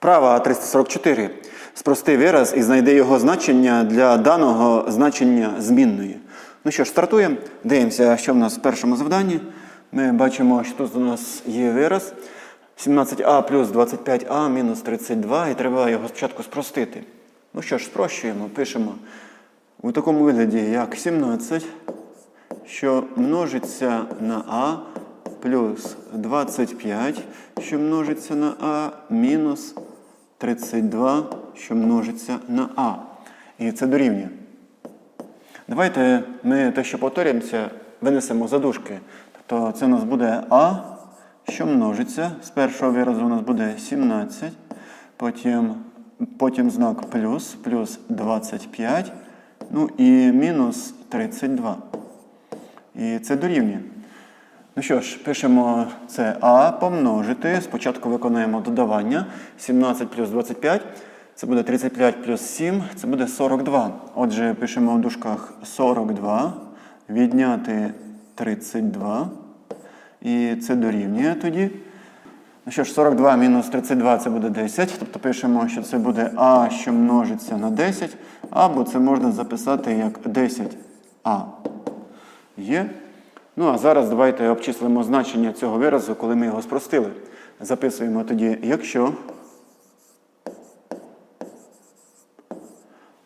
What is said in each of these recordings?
Вправа 344. Спрости вираз і знайди його значення для даного значення змінної. Ну що ж, стартуємо. Дивимося, що в нас в першому завданні. Ми бачимо, що тут у нас є вираз 17а плюс 25а мінус 32, і треба його спочатку спростити. Ну що ж, спрощуємо, пишемо у такому вигляді, як 17, що множиться на а плюс 25, що множиться на а, мінус 32, що множиться на а. І це дорівнює. Давайте ми те, що повторюємося, винесемо за дужки. Тобто це у нас буде а, що множиться. З першого виразу у нас буде 17, потім, потім знак плюс, плюс 25, ну і мінус 32. І це дорівнює. Ну що ж, пишемо це А помножити. Спочатку виконуємо додавання. 17 плюс 25. Це буде 35 плюс 7, це буде 42. Отже, пишемо в дужках 42, відняти 32. І це дорівнює тоді. Ну що ж, 42 мінус 32 це буде 10. Тобто пишемо, що це буде А, що множиться на 10, або це можна записати як 10А. Є. Ну, а зараз давайте обчислимо значення цього виразу, коли ми його спростили. Записуємо тоді, якщо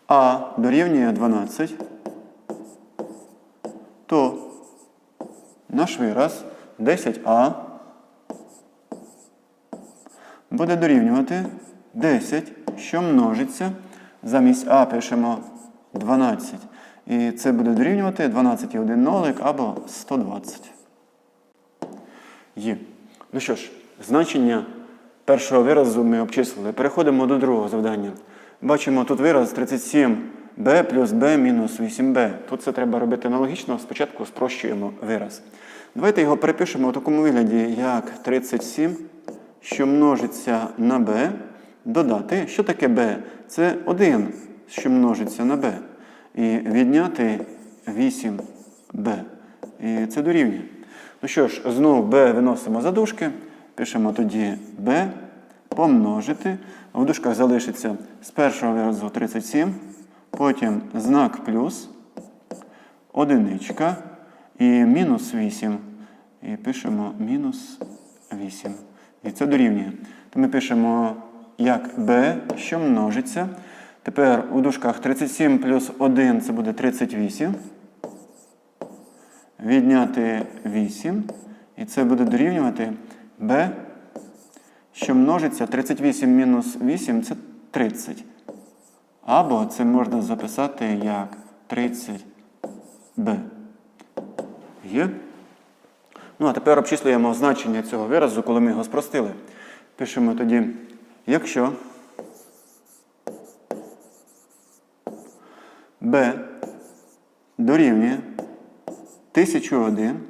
А дорівнює 12, то наш вираз 10А буде дорівнювати 10, що множиться. Замість А пишемо 12. І це буде дорівнювати 12 і 1 нолик або 120. Є. Ну що ж, значення першого виразу ми обчислили. Переходимо до другого завдання. Бачимо тут вираз 37b плюс b мінус 8b. Тут це треба робити аналогічно. Спочатку спрощуємо вираз. Давайте його перепишемо у такому вигляді, як 37, що множиться на b, додати. Що таке b? Це 1, що множиться на b. І відняти 8b. І це дорівнює. Ну що ж, знову b виносимо за дужки. Пишемо тоді b помножити. В дужках залишиться з першого виразу 37, потім знак плюс, одиничка і мінус 8. І пишемо мінус 8. І це дорівнює. То ми пишемо як b, що множиться. Тепер у дужках 37 плюс 1 це буде 38. Відняти 8. І це буде дорівнювати b, що множиться 38 мінус 8 це 30. Або це можна записати як 30b. Є? Ну, а тепер обчислюємо значення цього виразу, коли ми його спростили. Пишемо тоді, якщо b дорівнює 1001,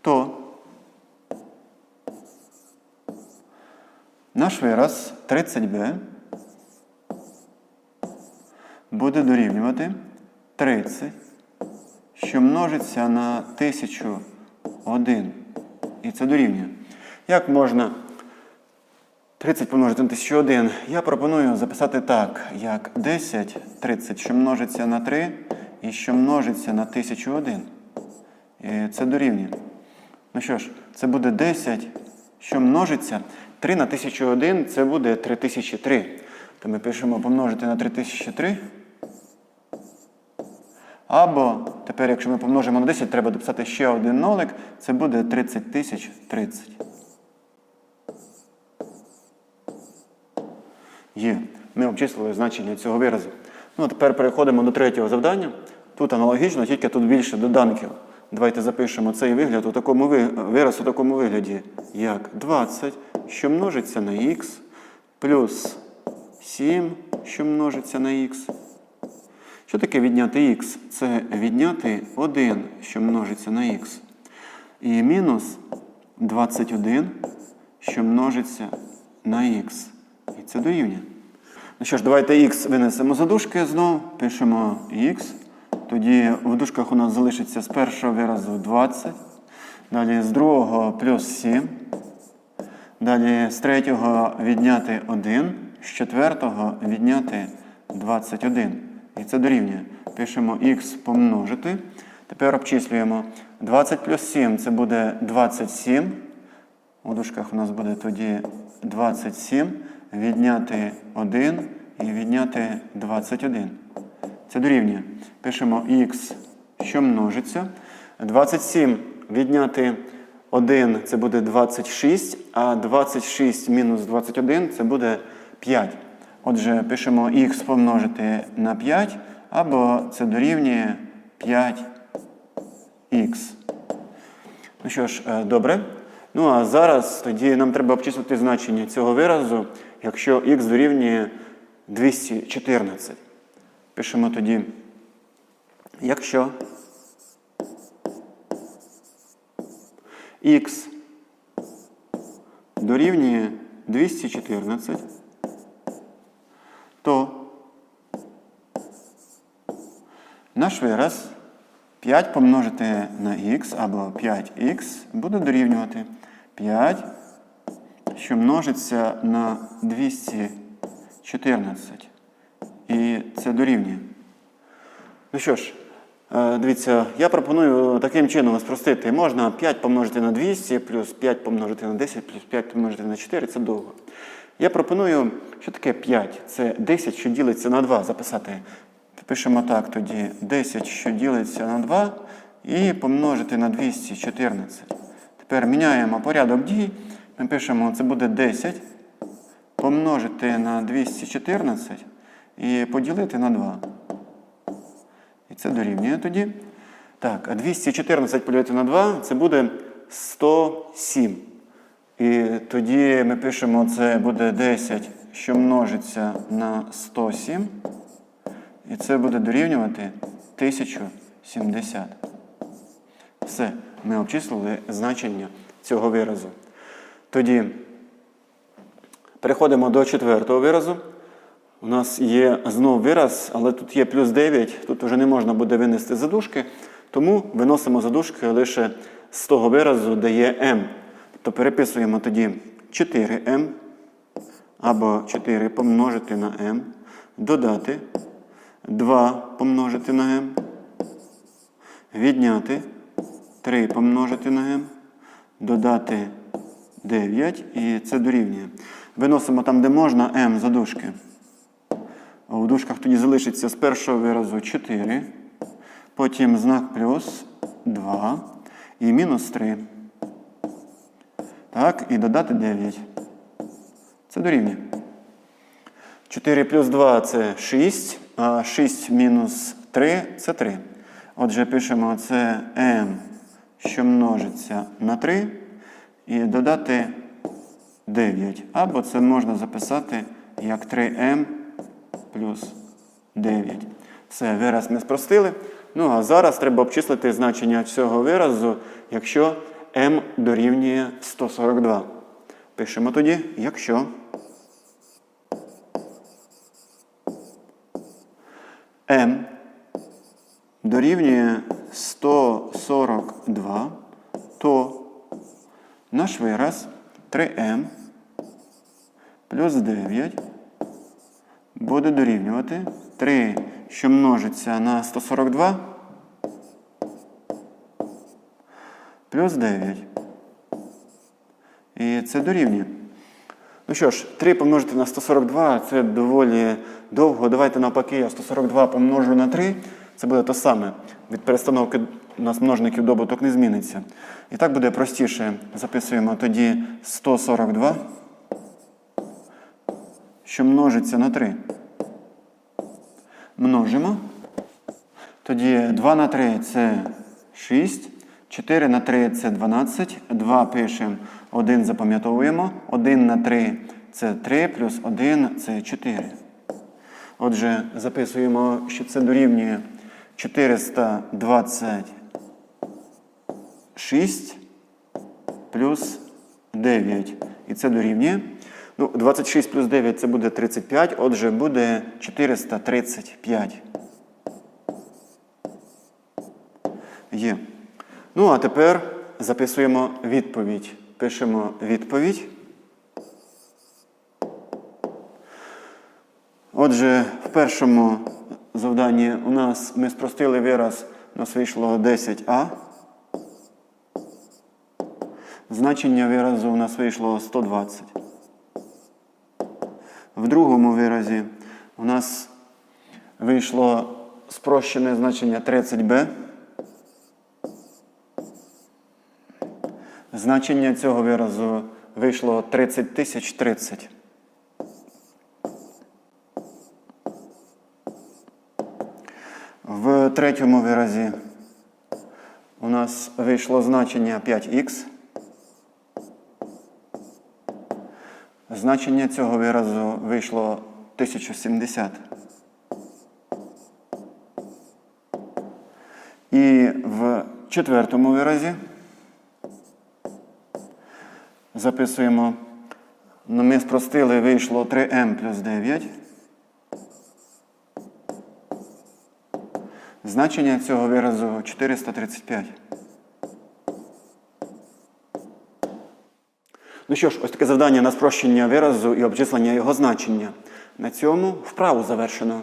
то наш вираз 30b буде дорівнювати 30, що множиться на 1001. І це дорівнює. Як можна 30 помножити на 1001. Я пропоную записати так, як 10, 30, що множиться на 3 і що множиться на 1001. І це дорівнює. Ну що ж, це буде 10, що множиться. 3 на 1001 це буде 3003. То ми пишемо помножити на 3003. Або тепер, якщо ми помножимо на 10, треба дописати ще один нолик, це буде 30 30. Є. Ми обчислили значення цього виразу. Ну, а тепер переходимо до третього завдання. Тут аналогічно, тільки тут більше доданків. Давайте запишемо цей вигляд у такому ви- вираз у такому вигляді, як 20, що множиться на х, плюс 7, що множиться на х. Що таке відняти х? Це відняти 1, що множиться на х. І мінус 21, що множиться на х. І це дорівнює. Ну що ж, давайте х винесемо за дужки знову. Пишемо х. Тоді в дужках у нас залишиться з першого виразу 20. Далі з другого плюс 7. Далі з третього відняти 1, з четвертого відняти 21. І це дорівнює. Пишемо х помножити. Тепер обчислюємо. 20 плюс 7 це буде 27. У дужках у нас буде тоді 27. Відняти 1 і відняти 21. Це дорівнює. Пишемо х, що множиться. 27 відняти 1 це буде 26, а 26 мінус 21 це буде 5. Отже, пишемо х помножити на 5, або це дорівнює 5х. Ну що ж, е, добре. Ну а зараз тоді нам треба обчислити значення цього виразу, якщо х дорівнює 214. Пишемо тоді, якщо х дорівнює 214, то наш вираз 5 помножити на х або 5х буде дорівнювати 5, що множиться на 214. І це дорівнює. Ну що ж, е, дивіться, я пропоную таким чином спростити. Можна 5 помножити на 200, плюс 5 помножити на 10, плюс 5 помножити на 4 це довго. Я пропоную, що таке 5? Це 10, що ділиться на 2, записати. Пишемо так тоді 10, що ділиться на 2, і помножити на 214. Тепер міняємо порядок дій. Ми пишемо, це буде 10 помножити на 214 і поділити на 2. І це дорівнює тоді. Так, а 214 поділити на 2 це буде 107. І тоді ми пишемо, це буде 10, що множиться на 107. І це буде дорівнювати 1070. Все, ми обчислили значення цього виразу. Тоді переходимо до четвертого виразу. У нас є знов вираз, але тут є плюс 9, тут вже не можна буде винести задушки, тому виносимо задушки лише з того виразу, де є m. Тобто переписуємо тоді 4m або 4 помножити на m, додати 2 помножити на m, відняти 3 помножити на m, додати 9 і це дорівнює. Виносимо там, де можна, m задушки. А у дужках тоді залишиться з першого виразу 4, потім знак плюс 2 і мінус 3. Так, і додати 9. Це дорівнює. 4 плюс 2 це 6, а 6 мінус 3 це 3. Отже, пишемо це m, що множиться на 3, і додати 9. Або це можна записати як 3m плюс 9. Все, вираз ми спростили. Ну, а зараз треба обчислити значення цього виразу, якщо m дорівнює 142. Пишемо тоді, якщо m дорівнює 142, то наш вираз 3m плюс 9 буде дорівнювати 3, що множиться на 142 плюс 9. І це дорівнює. Ну що ж, 3 помножити на 142 це доволі довго. Давайте навпаки, я 142 помножу на 3. Це буде те саме. Від перестановки у нас множників добуток не зміниться. І так буде простіше. Записуємо тоді 142, що множиться на 3. Множимо. Тоді 2 на 3 це 6. 4 на 3 це 12. 2 пишемо, 1 запам'ятовуємо. 1 на 3 це 3, плюс 1 це 4. Отже, записуємо, що це дорівнює 6 плюс 9. І це дорівнює. Ну, 26 плюс 9 це буде 35, отже, буде 435. Є. Ну, а тепер записуємо відповідь. Пишемо відповідь. Отже, в першому завданні у нас ми спростили вираз, у нас вийшло 10А. Значення виразу у нас вийшло 120. В другому виразі у нас вийшло спрощене значення 30b. Значення цього виразу вийшло 30 тисяч 30. В третьому виразі у нас вийшло значення 5х. Значення цього виразу вийшло 1070. І в четвертому виразі записуємо, ну, ми спростили, вийшло 3m плюс 9. Значення цього виразу 435. Ну що ж, ось таке завдання на спрощення виразу і обчислення його значення. На цьому вправу завершено.